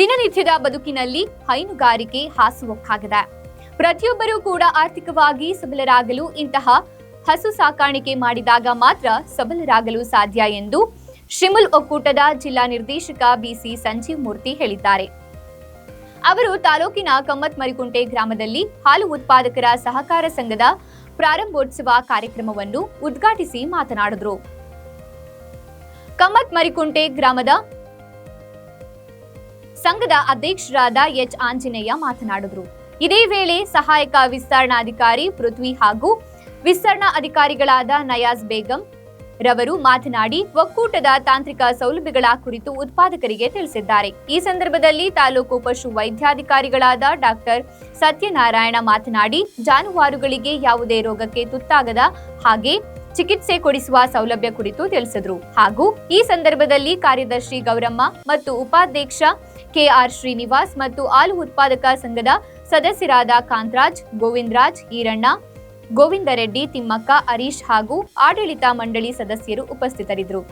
ರೈತರ ಬದುಕಿನಲ್ಲಿ ಹೈನುಗಾರಿಕೆ ಹಾಸುವಕ್ಕಾಗಿದೆ. ಪ್ರತಿಯೊಬ್ಬರೂ ಕೂಡ ಆರ್ಥಿಕವಾಗಿ ಸಬಲರಾಗಲು ಇಂತಹ ಹಸು ಸಾಕಾಣಿಕೆ ಮಾಡಿದಾಗ ಮಾತ್ರ ಸಬಲರಾಗಲು ಸಾಧ್ಯ ಎಂದು ಶಿಮುಲ್ ಒಕ್ಕೂಟದ ಜಿಲ್ಲಾ ನಿರ್ದೇಶಕ ಬಿಸಿ ಸಂಜೀವ್ ಮೂರ್ತಿ ಹೇಳಿದ್ದಾರೆ. ಅವರು ತಾಲೂಕಿನ ಕಮ್ಮತ್ ಮರಿಕುಂಟೆ ಗ್ರಾಮದಲ್ಲಿ ಹಾಲು ಉತ್ಪಾದಕರ ಸಹಕಾರ ಸಂಘದ ಪ್ರಾರಂಭೋತ್ಸವ ಕಾರ್ಯಕ್ರಮವನ್ನು ಉದ್ಘಾಟಿಸಿ ಮಾತನಾಡಿದರು. ಕಮ್ಮತ್ ಮರಿಕುಂಟೆ ಗ್ರಾಮದ ಸಂಘದ ಅಧ್ಯಕ್ಷರಾದ ಎಚ್. ಆಂಜನೇಯ ಮಾತನಾಡಿದರು. ಇದೇ ವೇಳೆ ಸಹಾಯಕ ವಿಸ್ತರಣಾಧಿಕಾರಿ ಪೃಥ್ವಿ ಹಾಗೂ ವಿಸ್ತರಣಾ ಅಧಿಕಾರಿಗಳಾದ ನಯಾಜ್ ಬೇಗಂ ರವರು ಮಾತನಾಡಿ, ಒಕ್ಕೂಟದ ತಾಂತ್ರಿಕ ಸೌಲಭ್ಯಗಳ ಕುರಿತು ಉತ್ಪಾದಕರಿಗೆ ತಿಳಿಸಿದ್ದಾರೆ. ಈ ಸಂದರ್ಭದಲ್ಲಿ ತಾಲೂಕು ಪಶು ವೈದ್ಯಾಧಿಕಾರಿಗಳಾದ ಡಾಕ್ಟರ್ ಸತ್ಯನಾರಾಯಣ ಮಾತನಾಡಿ, ಜಾನುವಾರುಗಳಿಗೆ ಯಾವುದೇ ರೋಗಕ್ಕೆ ತುತ್ತಾಗದ ಹಾಗೆ ಚಿಕಿತ್ಸೆ ಕೊಡಿಸುವ ಸೌಲಭ್ಯ ಕುರಿತು ತಿಳಿಸಿದರು. ಹಾಗೂ ಈ ಸಂದರ್ಭದಲ್ಲಿ ಕಾರ್ಯದರ್ಶಿ ಗೌರಮ್ಮ ಮತ್ತು ಉಪಾಧ್ಯಕ್ಷ ಕೆಆರ್ ಶ್ರೀನಿವಾಸ್ ಮತ್ತು ಹಾಲು ಉತ್ಪಾದಕ ಸಂಘದ ಸದಸ್ಯರಾದ ಕಾಂತರಾಜ್, ಗೋವಿಂದರಾಜ್, ಈರಣ್ಣ ಗೋವಿಂದರೆಡ್ಡಿ ತಿಮ್ಮಕ್ಕ, ಹರೀಶ್ ಹಾಗೂ ಆಡಳಿತ ಮಂಡಳಿ ಸದಸ್ಯರು ಉಪಸ್ಥಿತರಿದ್ದರು.